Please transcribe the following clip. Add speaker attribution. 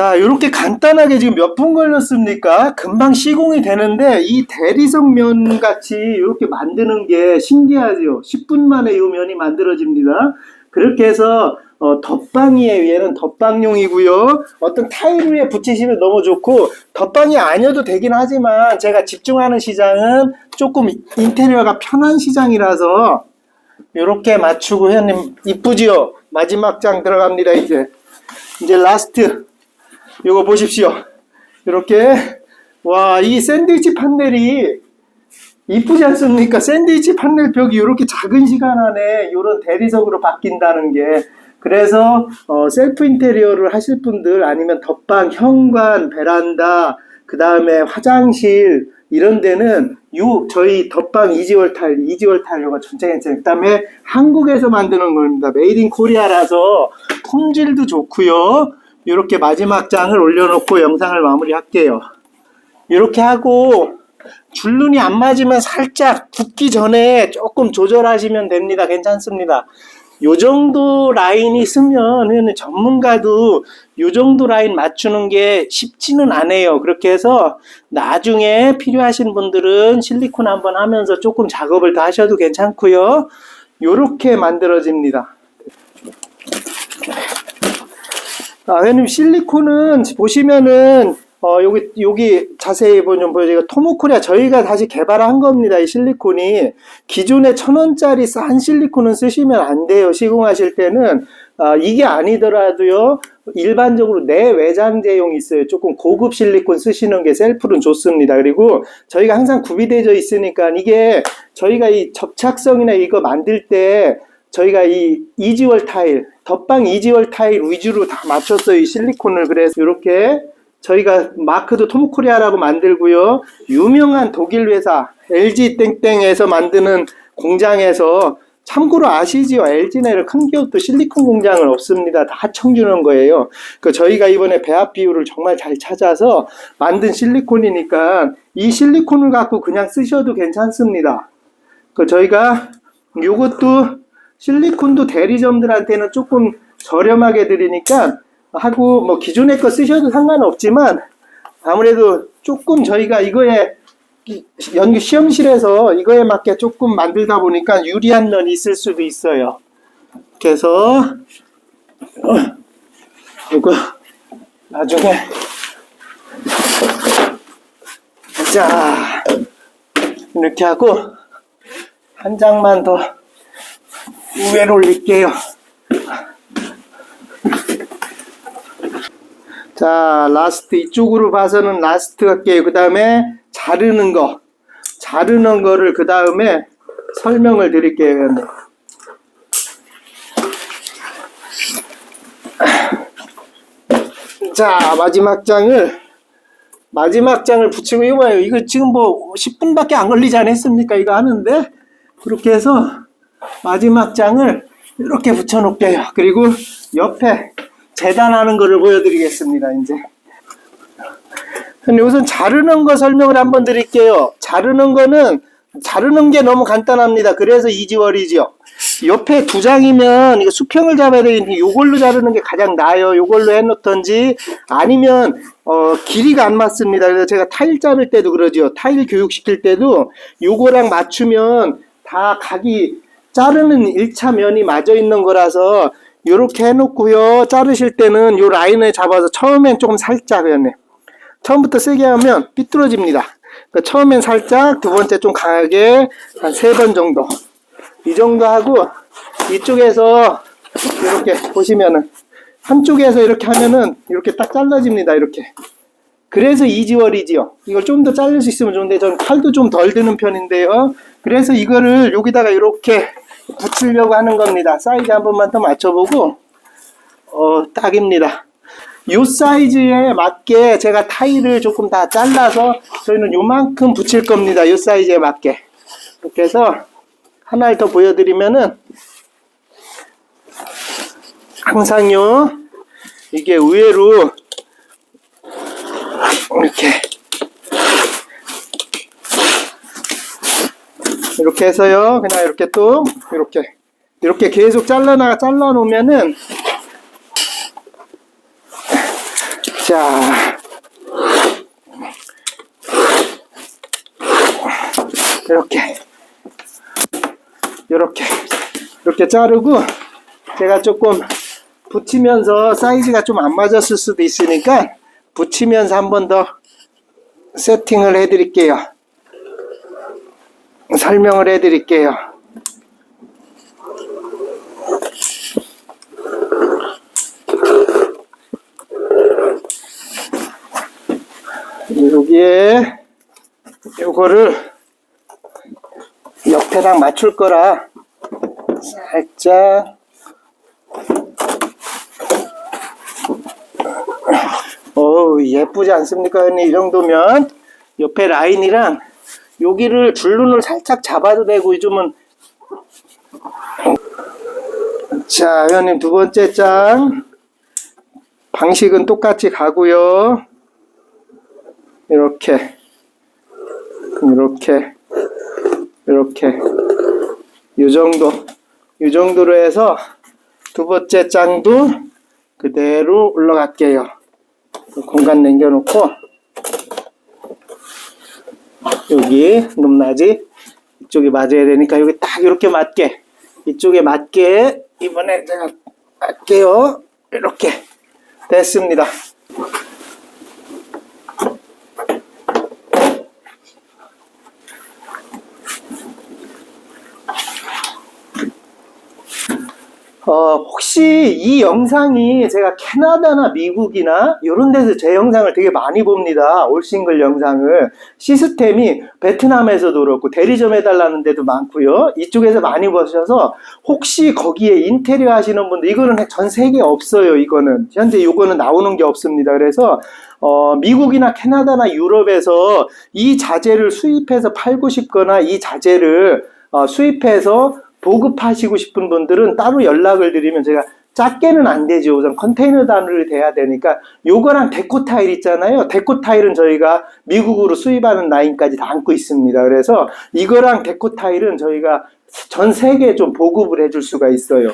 Speaker 1: 자, 이렇게 간단하게 지금 몇 분 걸렸습니까? 금방 시공이 되는데 이 대리석 면 같이 이렇게 만드는 게 신기하죠. 10분 만에 이 면이 만들어집니다. 그렇게 해서 어, 덧방이에 위에는 덧방용이고요. 어떤 타일 위에 붙이시면 너무 좋고 덧방이 아니어도 되긴 하지만 제가 집중하는 시장은 조금 인테리어가 편한 시장이라서 이렇게 맞추고 회원님 이쁘지요? 마지막 장 들어갑니다 이제 이제 라스트 요거 보십시오 이렇게 와 이 샌드위치 판넬이 이쁘지 않습니까? 샌드위치 판넬 벽이 이렇게 작은 시간 안에 이런 대리석으로 바뀐다는 게 그래서 어, 셀프 인테리어를 하실 분들 아니면 덧방, 현관, 베란다 그 다음에 화장실 이런 데는 요 저희 덧방 이지월 타일, 이지월 타일료가 전체 괜찮아요. 그 다음에 한국에서 만드는 겁니다. 메이드 인 코리아라서 품질도 좋고요. 이렇게 마지막 장을 올려놓고 영상을 마무리할게요. 이렇게 하고 줄눈이 안 맞으면 살짝 붓기 전에 조금 조절하시면 됩니다. 괜찮습니다. 요 정도 라인이 있으면 전문가도 요 정도 라인 맞추는 게 쉽지는 않아요. 그렇게 해서 나중에 필요하신 분들은 실리콘 한번 하면서 조금 작업을 더 하셔도 괜찮고요. 요렇게 만들어집니다. 아, 회원님 실리콘은 보시면은 어, 여기, 여기 자세히 보면 보여요. 토모코리아 저희가 다시 개발한 겁니다. 이 실리콘이. 기존에 천 원짜리 싼 실리콘은 쓰시면 안 돼요. 시공하실 때는. 아, 이게 아니더라도요. 일반적으로 내외장재용이 있어요. 조금 고급 실리콘 쓰시는 게 셀프는 좋습니다. 그리고 저희가 항상 구비되어 있으니까 이게 저희가 이 접착성이나 이거 만들 때 저희가 이 이지월 타일, 덧방 이지월 타일 위주로 다 맞췄어요. 이 실리콘을. 그래서 이렇게 저희가 마크도 톰코리아라고 만들고요. 유명한 독일 회사 LG 땡땡에서 만드는 공장에서 참고로 아시지요? LG는 큰 기업도 실리콘 공장은 없습니다. 다 청주는 거예요. 그 저희가 이번에 배합 비율을 정말 잘 찾아서 만든 실리콘이니까 이 실리콘을 갖고 그냥 쓰셔도 괜찮습니다. 그 저희가 이것도 실리콘도 대리점들한테는 조금 저렴하게 드리니까 하고 뭐 기존의 거 쓰셔도 상관없지만 아무래도 조금 저희가 이거에 연구 시험실에서 이거에 맞게 조금 만들다 보니까 유리한 면이 있을 수도 있어요. 그래서 어, 이거 나중에 자 이렇게 하고 한 장만 더 위에 올릴게요. 자, 라스트 이쪽으로 봐서는 라스트 할게요. 그 다음에 자르는 거. 자르는 거를 그 다음에 설명을 드릴게요. 자, 마지막 장을 마지막 장을 붙이고 이거 봐요. 이거 지금 뭐 10분밖에 안 걸리지 않았습니까? 이거 하는데 그렇게 해서 마지막 장을 이렇게 붙여 놓을게요. 그리고 옆에 재단하는 거를 보여드리겠습니다. 이제. 우선 자르는 거 설명을 한번 드릴게요. 자르는 거는 자르는 게 너무 간단합니다. 그래서 이지월이죠. 옆에 두 장이면 이거 수평을 잡아야 되니까 이걸로 자르는 게 가장 나아요. 이걸로 해놓던지 아니면 어, 길이가 안 맞습니다. 그래서 제가 타일 자를 때도 그러죠. 타일 교육시킬 때도 요거랑 맞추면 다 각이 자르는 1차 면이 맞아 있는 거라서 이렇게 해놓고요. 자르실 때는 요 라인을 잡아서 처음엔 조금 살짝 그냥 처음부터 세게 하면 삐뚤어집니다. 그러니까 처음엔 살짝, 두 번째 좀 강하게 한 세 번 정도. 이 정도 하고 이쪽에서 이렇게 보시면은 한쪽에서 이렇게 하면은 이렇게 딱 잘라집니다. 이렇게. 그래서 이지월이지요. 이걸 좀 더 자를 수 있으면 좋은데 전 칼도 좀 덜 드는 편인데요. 그래서 이거를 여기다가 이렇게 붙이려고 하는 겁니다. 사이즈 한 번만 더 맞춰보고 어 딱입니다. 요 사이즈에 맞게 제가 타일을 조금 다 잘라서 저희는 요만큼 붙일 겁니다. 요 사이즈에 맞게 이렇게 해서 하나를 더 보여드리면은 항상요 이게 의외로 이렇게 이렇게 해서요. 그냥 이렇게 또 이렇게 이렇게 계속 잘라나가 잘라 놓으면은. 자, 이렇게, 이렇게, 이렇게 자르고 제가 조금 붙이면서 사이즈가 좀 안 맞았을 수도 있으니까 붙이면서 한 번 더 세팅을 해드릴게요. 설명을 해드릴게요. 여기에 요거를 옆에랑 맞출 거라 살짝 어우 예쁘지 않습니까 이 정도면 옆에 라인이랑 여기를 줄눈을 살짝 잡아도 되고 요즘은. 자 회원님 두 번째 장. 방식은 똑같이 가고요. 이렇게. 이렇게. 이렇게. 이 정도. 이 정도로 해서 두 번째 장도 그대로 올라갈게요. 공간 남겨놓고 여기 높낮이 이쪽에 맞아야 되니까 여기 딱 이렇게 맞게. 이쪽에 맞게 이번에 제가 할게요. 이렇게 됐습니다. 어, 혹시 이 영상이 제가 캐나다나 미국이나 이런 데서 제 영상을 되게 많이 봅니다. 올싱글 영상을. 시스템이 베트남에서도 그렇고 대리점 해달라는 데도 많고요. 이쪽에서 많이 보셔서 혹시 거기에 인테리어 하시는 분들 이거는 전 세계 없어요. 이거는. 현재 이거는 나오는 게 없습니다. 그래서 어, 미국이나 캐나다나 유럽에서 이 자재를 수입해서 팔고 싶거나 이 자재를 어, 수입해서 보급하시고 싶은 분들은 따로 연락을 드리면 제가 작게는 안 되죠. 우선 컨테이너 단위로 돼야 되니까 요거랑 데코 타일 있잖아요. 데코 타일은 저희가 미국으로 수입하는 라인까지 다 안고 있습니다. 그래서 이거랑 데코 타일은 저희가 전 세계에 좀 보급을 해줄 수가 있어요.